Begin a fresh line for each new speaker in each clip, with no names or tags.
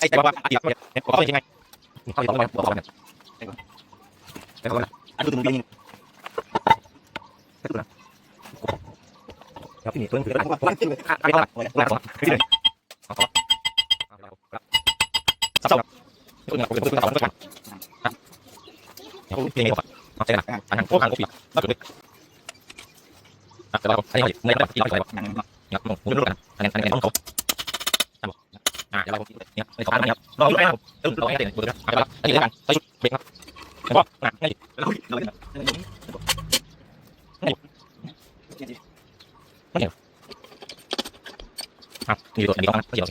ไอ้แต่ว่าอีกเนี่ยบอกเขายังไงเขาบอกว่าบอกเขาเนี่ยแต่เขาเนี่ยอันดูตัวมึงยังครับที่นี่เพิ่งเกิดอะไรอะไรอะไรอะไรที่นี่สับสับตัวเนี่ยเป็นตัวสองตัวกันครับเขาเพียงไงก่อนเอาใจหนักอันนั้นพวกทางโอฟิศก็เกิดแต่ว่าอันนี้ไม่ได้ที่เราใส่บอกเนี่ยมึงมึงรู้กันอันนี้อันนี้ต้องเขา อ่าเดี๋ยวเราเนี่ยในสองอันนี้ครับรออยู่นะครับเออรอให้เต็มตัวนะอันนี้อันนี้แล้วกันใส่ชุดเบรกครับเห็นป่ะอะนี่เราเราเนี่ยอะนี่ตัวอันนี้ต้องนะเดี๋ยว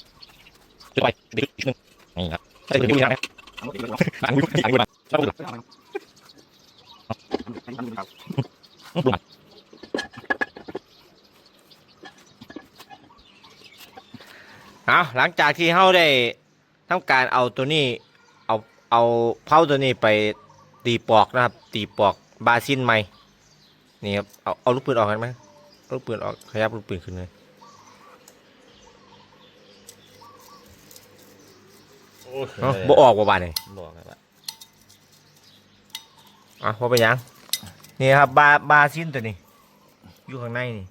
ขึ้นไปดึกนิดนึงนี่ครับใส่ถุงมือนะอันนี้อันนี้อันนี้ชอบดูหลังดูหลัง เอาหลังจากที่เฮาได้ทำการเอาตัวนี้เอาเอาเผาตัวนี้ไปตีปอกนะครับ ตีปอกบาซินใหม่นี่ครับเอาเอาลูกปืนออกกันไหมเอาลูกปืนออกขยับลูกปืนขึ้นเลยเอ้าบ่ออกบ่บาดนี่
บอกครับ
อะพอไปนหยังนี่ครับบาบาซินตัวนี้อยู่ข้างในนี่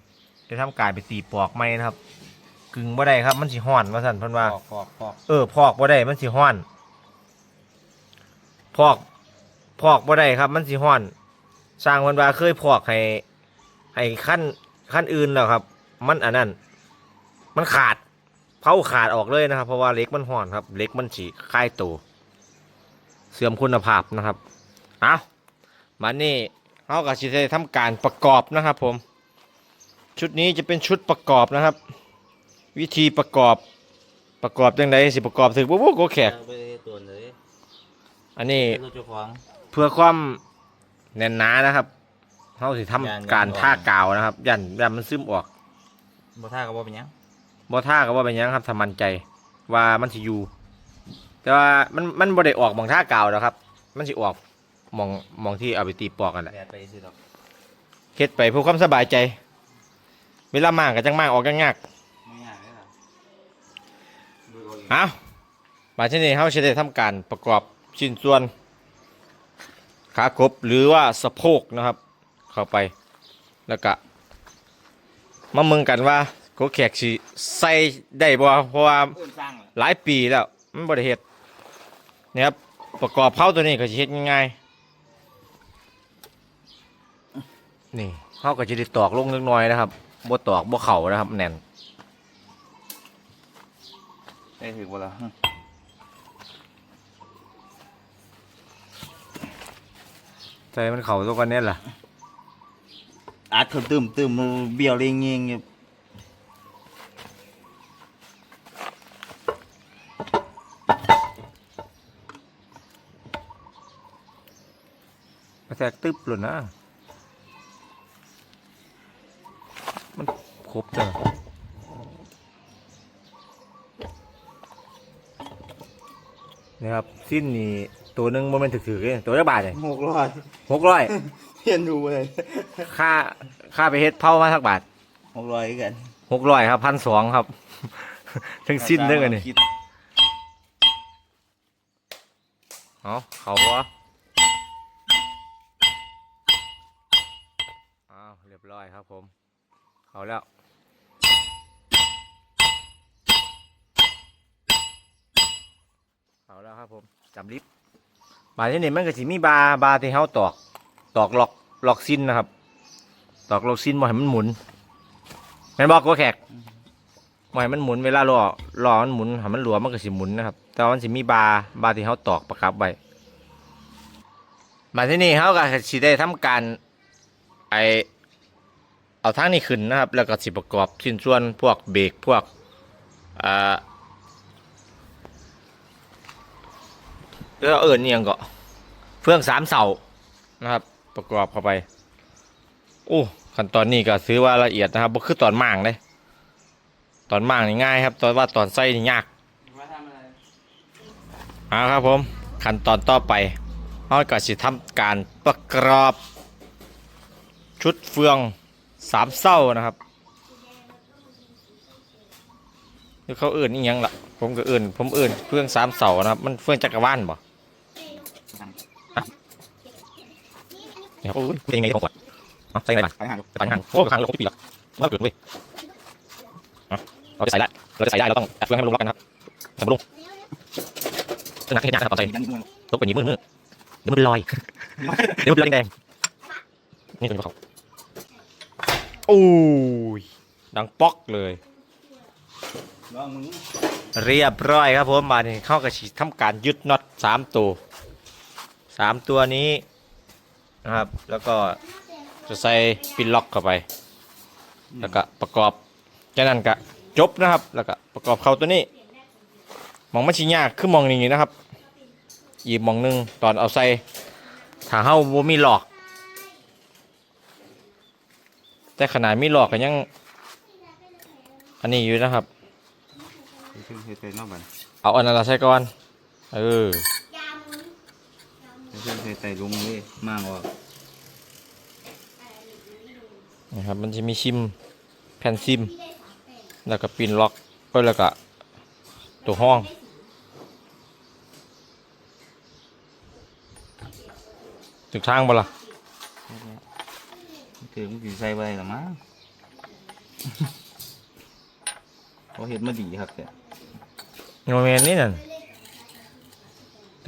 จะทำการไปตีปอกไม้นะครับกึ่ งบ่ได้ครับ มันสิห้อนว่าสั่นเพิ่นว่า
ปอกปอกปอก
เออพอกบ่ได้มันสิห้อน พอก พอกบ่ได้ครับ มันสิห้อน สร้างเพิ่นว่าเคยพอกให้ให้ขั้นขั้นอื่นแล้วครับ มันอันนั้น มันขาดเผาขาดออกเลยนะครับ เพราะว่าเหล็กมันห้อนครับเหล็กมันสิคลายตัวเสื่อมคุณภาพนะครับเอามานี่เฮาก็สิได้ทำการประกอบนะครับ ผม ชุดนี้จะเป็นชุดประกอบนะครับ วิธีประกอบประกอบจังไดสิประกอบถึงปุ๊บปุ๊บก็แขก
ไปตัวเลย
อันนี้
เป็นตัวเจ้าของ
เพื่อความแน่นหนานะครับเขาสิทำ
ยัน
การ
ยัน
ท่ากาวนะครับ ยันยันมันซึมออก
บ่ท่าก็บ่เป็นหยัง
บ่ท่าก็ว่าเป็นหยังครับถ้ามั่นใจว่ามันสิอยู่ แต่ว่ามันมันบ่ได้ออกหมองท่ากาวแล้วครับ มันสิออกหมองหมองที่เอาไปตีปอกกันแหละ
แดดไปสิดอก
เฮ็ดไปเพื่อความสบายใจ เวลามากก็จังมากออกยาก
ไม่ยากเลยครับดู เอาเอง
ๆเอามาที่นี่เขาจะได้ทำการประกอบชิ้นส่วน ขากบหรือว่าสะโพกนะครับ เข้าไปแล้วก็มาเมืองกันว่าโกแขกสิใส่ได้บ่เพราะว่า
ห
ลายปีแล้วมันบ่ได้เฮ็ดนี่ครับประกอบเผาตัวนี้ก็สิเฮ็ดง่ายๆนี่เฮาก็จะได้ตอกลงเล็กน้อยนะครับบ่ตอกบ่เข้านะครับแน่น
ได้ถือบ่ล่ะ
ใจมันเข้าตัวกันเนี่ยล่ะ
อาจเขาตื้มตื้มมันเบี้ยวเรียงเงี้ยอยู่
กระแทกตึ๊บหล่นนะ มันครบจ้ะ นี่ครับสิ้นนี่ตัวหนึงบ่แมันถือๆเลยตัวละบาทเลย
หกร้อย
หกร้อย
เพียนดูเลย
ค่าค่าไปเฮ็ดเผามาสักบาท
หกร้อยกัน
หกร้อยครับพันสองครับ ทั้งสิ้นเรื่องอันนี้
คิด
เอาเขาวะอ้าวเรียบร้อยครับผม เขาแล้ว แล้วครับผมจำลิฟบาที่นี่มันก็สิมีบาบาที่เขาตอก ตอกล็อกล็อกซินนะครับ ตอกล็อกซินบ่ให้มันหมุนแม่นบอกว่าแขกบ่ให้มันหมุนเวลาล้อล้อมันหมุนให้มันหลวมมันก็สิหมุนนะครับ แต่ว่ามันสิมีบาบาที่เขาตอกประกับไว้มาที่นี่เขาก็สิได้ทำการไอเอาทั้งนี้ขึ้นนะครับ แล้วก็สิประกอบชิ้นส่วนพวกเบรกพวกอ่า แล้วเอิญเนี่ยงก็เฟื่องสามเสานะครับ ประกอบเข้าไปโอ้ขั้นตอนนี้ก็ซื้อว่าละเอียดนะครับบ่คือตอนม่างเลยตอนม่างนี่ง่ายครับ ตอนว่าตอนไส้นี่ยาก
มาทำอะไร
เอาครับผมขั้นตอนต่อไปเราก็สิทำการประกอบ ชุดเฟืองสามเส้านะครับเขาเอื่นอีกยังล่ะผมก็เอื่นผมเอื่นเฟืองสามเสานะครับมันเฟืองจักรวาลบ่ เนี่ยโอ้ยพูดยังไงของขวัญเอาใส่ไงบ้าง
ไปหาดู
ใส่งานโอ้ยครั้งเราคงปีละมากเกินเว้ยเอาเราจะใส่ได้เราจะใส่ได้เราต้องอัดเฟื่องให้มันลงล็อกกันนะครับใส่มาลงซึ่งนักเทศนะครับตอนใส่
ยันมือ
ตกเป็นยิ้มมือมือเดี๋ยวมันเป็นรอยเดี๋ยวมันเป็นรอยแดงๆนี่ตัวนี้เขาโอ้ยดังป๊อกเลย
ลองมึง
เรียบร้อยครับผมมาเนี่เข้ากับฉีดทำการยึดน็อตสามตัวสามตัวนี้ นะครับ แล้วก็จะใส่ปินล็อกเข้าไป แล้วก็ประกอบจากนั้นก็จบนะครับ แล้วก็ประกอบเข้าตัวนี้มองไมันชิยากคือมองนี้นะครับอีกมองหนึงตอนเอาใส่ถ้าเฮาบ่มีหลอก แต่ขนาดมีหลอกก็ยัง อันนี้อยู่นะครับ
เฮ็ดเฮ็ดนอกบ้าน
เอาอันนั้นละใส่ก่อนเออ
เฮ็ดเฮ็ดใส่ลุงเลยมากว่า
นะครับ มันจะมีชิมแผ่นซิม แล้วก็ปินล็อกเอ้ยแล้วก็ตัวห้องถึกทางบ่ล่ะ
คือมึงสิใส่ไว้หรอมั้งเขาเฮ็ดมาดีครับแต่
โนเมนนี่นั่น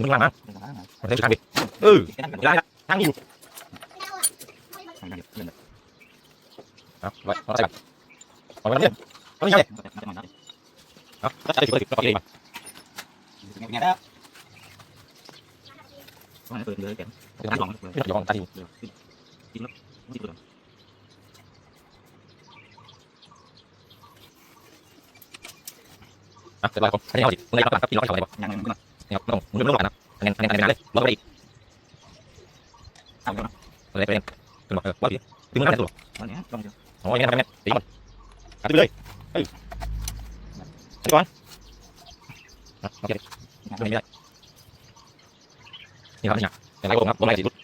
ถึงข้างหลังนะมันใช้ทางดิเออได้ละทางนี้อยู่เอาไว้เอาใส่กันเอาไว้เนี่ยเอาไม่ใช่เอาถ้าใส่ถึงเลยถึงก็ได้มา
เปิดเลยแก
ไม่ต้องไม่ต้องยอมตาทิ้งอะเสร็จแล้วผมอันนี้เอาดิมึงไล่ข้างหลังครับกินล็อกให้เขาเลยบ่
ยังยัง
นี่ครับน้องมึงเริ่มลงกันนะคะแนนคะแนนคะแนนเลยล็อกไปอีก
เอาเดี๋ยวนะ
เลยไปเองเป็นบอกเออว่าดีถึงมือกันสุด
ตอนนี้ลองดู
อ๋อยังไงทำยังไง ตีก่อนกัดไปเลยเฮ้ยตีก่อนอะโอเคไม่ได้นี่ครับนี่นะอย่างไรก็ผมครับผมไล่สิลุด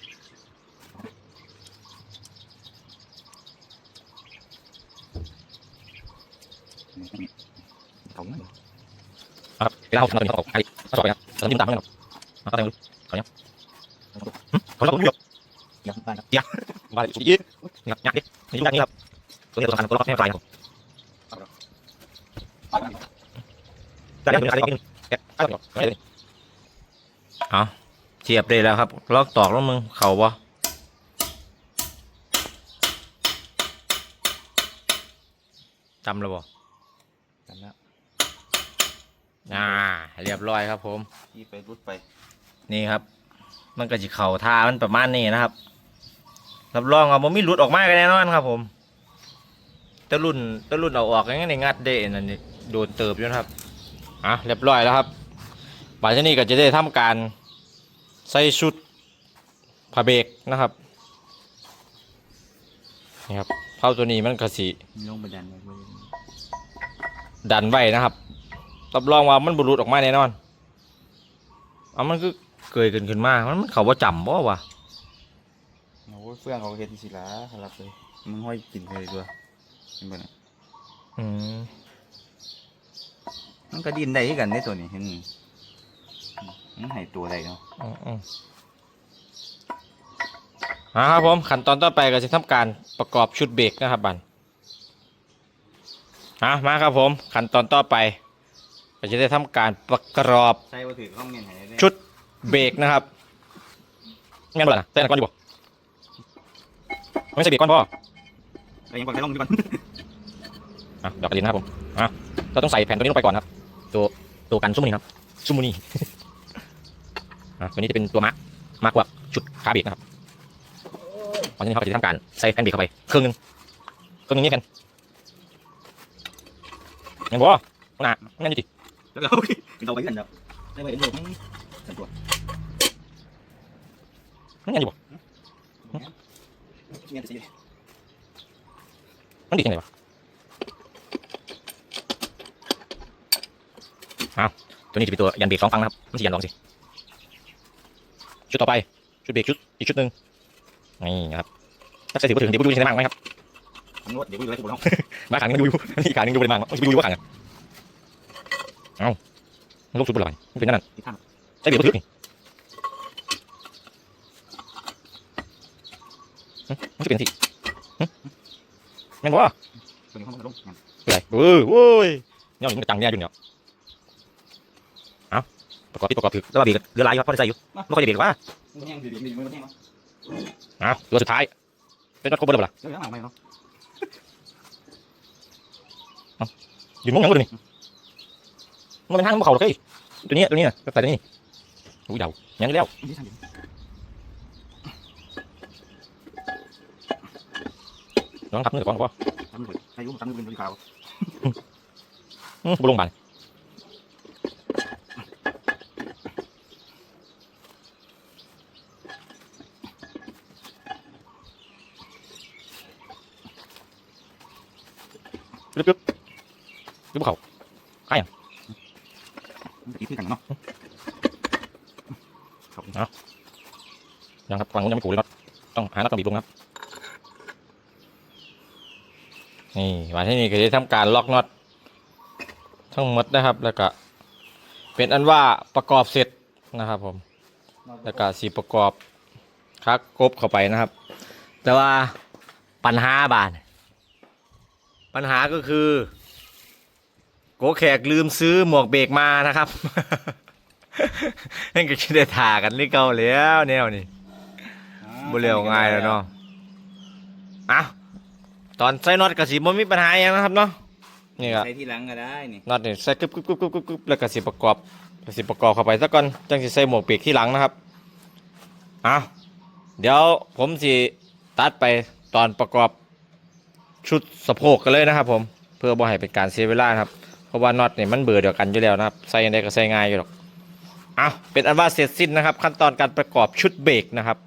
เขาไม่
ครับเวลาเขาทำตัวนี้เขาออกไอ้เขาสอบไปครับตอนนี้มันตามไม่หรอกเขาตามไม่รู้เขาเนี่ยเขาต้องเลือก
ยังไปนะ
มาเลยสุดยี่นี่ครับยักษ์ดินี่ยักษ์นี่ครับตัวนี้ตัวสำคัญตัวล็อกให้ปลายครับได้ได้ได้ได้แกะได้หรอไม่ได้เอาเทียบได้แล้วครับล็อกตอกแล้วมึงเข่าบ่จำแล้วบ่
กันแล้ว
อ่า เรียบร้อยครับ ผม
ที่ไปรุดไป
นี่ครับ มันก็จะเข่าท่ามันประมาณนี้นะครับ รับรองว่าผมมีหลุดออกมากันแน่นอนครับ ผมแตะรุ่นแตะรุ่นเอาออกอย่างนี้งัดเด้นั่นนี่โดนเติบอยู่นะครับ อะเรียบร้อยแล้วครับบ่ายนี้ก็จะได้ทำการใส่ชุดผ้าเบรกนะครับ นี่ครับเท่าตัวนี้มันก็สี
ลงไปดันไป
ดันไว้นะครับ รับรองว่ามันบรุษออกมาแน่นอนเอามันก็เกยกันขึ้นมามันมันเขาว่าจำบ่วะ
โอ้ยเฟื่องเขาเฮ็ดสิละสลับเลยมึงห้อยกินเลยตัวเห็นบ่น่ะ
อืม
มันก็ดินได้คือกันในตัวนี้เห็นมั้ยมันให้ตัวได้เนาะ
อืมอืมอ่าครับผมขั้นตอนต่อไปก็จะทำการประกอบชุดเบรกนะครับบันอะมาครับผมขั้นตอนต่อไป ก็จะได้ทำการประกอบ
ใช่บ่ถือคอมเมนต์ให้ได้
ชุดเบรกนะครับงั้นบ่ล่ะใส่อันก่อนอยู่บ่ไม่ใส่เบรกก่อนพ่อ
ไปยังก่อนไปลองดูก่อน
อะดอกกระดิ่งนะครับผมอะเราต้องใส่แผ่นตัวนี้ลงไปก่อนครับตัวตัวกันซุ้มนี่ครับซุ้มนี่อะตัวนี้จะเป็นตัวมาร์กมาร์กกว่าชุดขาเบรกนะครับตอนนี้เขาก็จะทำการใส่แผ่นเบรกเข้าไปครึ่งหนึงครึ่งหนึงนี่กันยังบ่ขนาดงั้นอยู่ดิ
แล้วก็เราไปกันแล้วได้ไปเอ็นโดมันกันตัว
งั้นอยู่บ่
เนี่ยจะสิ
มันดียังไงวะอ้าวตัวนี้จะเป็นตัวยันเบรกสองฟังนะครับไม่ใช่ยันสองสิชุดต่อไปชุดเบรกชุดอีกชุดหนึ่งนี่นะครับถ้าใส่ถือว่าถึงเดี๋ยวดูใช่ไหมมั้งไหมครับ
ผมนวดเดี๋ยวกูอยู่ไว้กูลอง
มาขังนึงดูอยู่อีกขังนึงดูเป็นมังมันจะไปดูอยู่ว่าขังอะ เอ้ามันลบสุดบนหลังมันเป็นนั่น
อีกข้าง
ใช้เบียร์ตัวทึกนี่หึมันจะเป็นสิหึแม่นบ่
ตัวนี้ห้องมันลงงั้น
เป็นไรเออโว้ยเนี่ยมันกระจังเนี่ยอยู่เนี่ยเอาประกอบที่ประกอบถึกแล้วว่าเบียร์เรือลายอยู่ครับพอได้ใส่อยู่ไม่ค่อยได้เบียร์หรอกว่า
มันแห้งสิเดี๋ยวนี้มันแห้งเนาะ
เอาตัวสุดท้าย เป็นนัดครบเบอร์เปล่า
เดี๋ยวยังหลังไปเนาะ
ยืนงงยังเลยนี่ มันเป็นทางเขาหรอกเฮ้ยตัวนี้ตัวนี้นะใส่ตัวนี้อุ้ยเดายังแล้ว
นี่ทางเดียว
ลองทับมือก่อนก่อน
ทำมือใครยุ่งทำมือเป็นสีขาว
อืมบุลงบานลึกลึกลึกเขา
มัน จะตีขึ้นกันเนาะครับ
ยังครับฝั่งนู้นยังไม่ถูเลยน็อตต้องหาน็อตต้องบีบลงครับนี่มาที่นี่ก็จะทำการล็อกน็อตทั้งหมดนะครับ แล้วก็ เป็นอันว่าประกอบเสร็จนะครับ ผม แล้วก็สีประกอบคักกบเข้าไปนะครับ แต่ว่าปัญหาบาน ปัญหาก็คือ โกแขกลืมซื้อหมวกเบรกมานะครับนั่นก็คิดได้ถ่ากันนี่เก่าแล้วแนวนี่บ่เร็วง่ายแล้วเนาะอะตอนใส่น็อตกับสีมันมีปัญหาอย่างนะครับเนาะนี่ก็
ใช้ที่หลังก็ได้นี่
น็อตนี่ใส่กึบกึบกึบกึบกึบกึบแล้วก็สิประกอบก็สิประกอบเข้าไปซะก่อนจังสิใส่หมวกปีกที่หลังนะครับอะเดี๋ยวผมสิตัดไปตอนประกอบชุดสะโพกกันเลยนะครับผมเพื่อบ่ให้เป็นการเสียเวลานะครับเพ ราะว่าน็อตนี่ยมันเบื่อเดียวกันอยู่แล้วนะครับใส่ยังไงก็ใส่ง่ายอยู่หรอกเอาเป็นอันว่าเสร็จสิ้นนะครับ ขั้นตอนการประกอบชุดเบรกนะครับ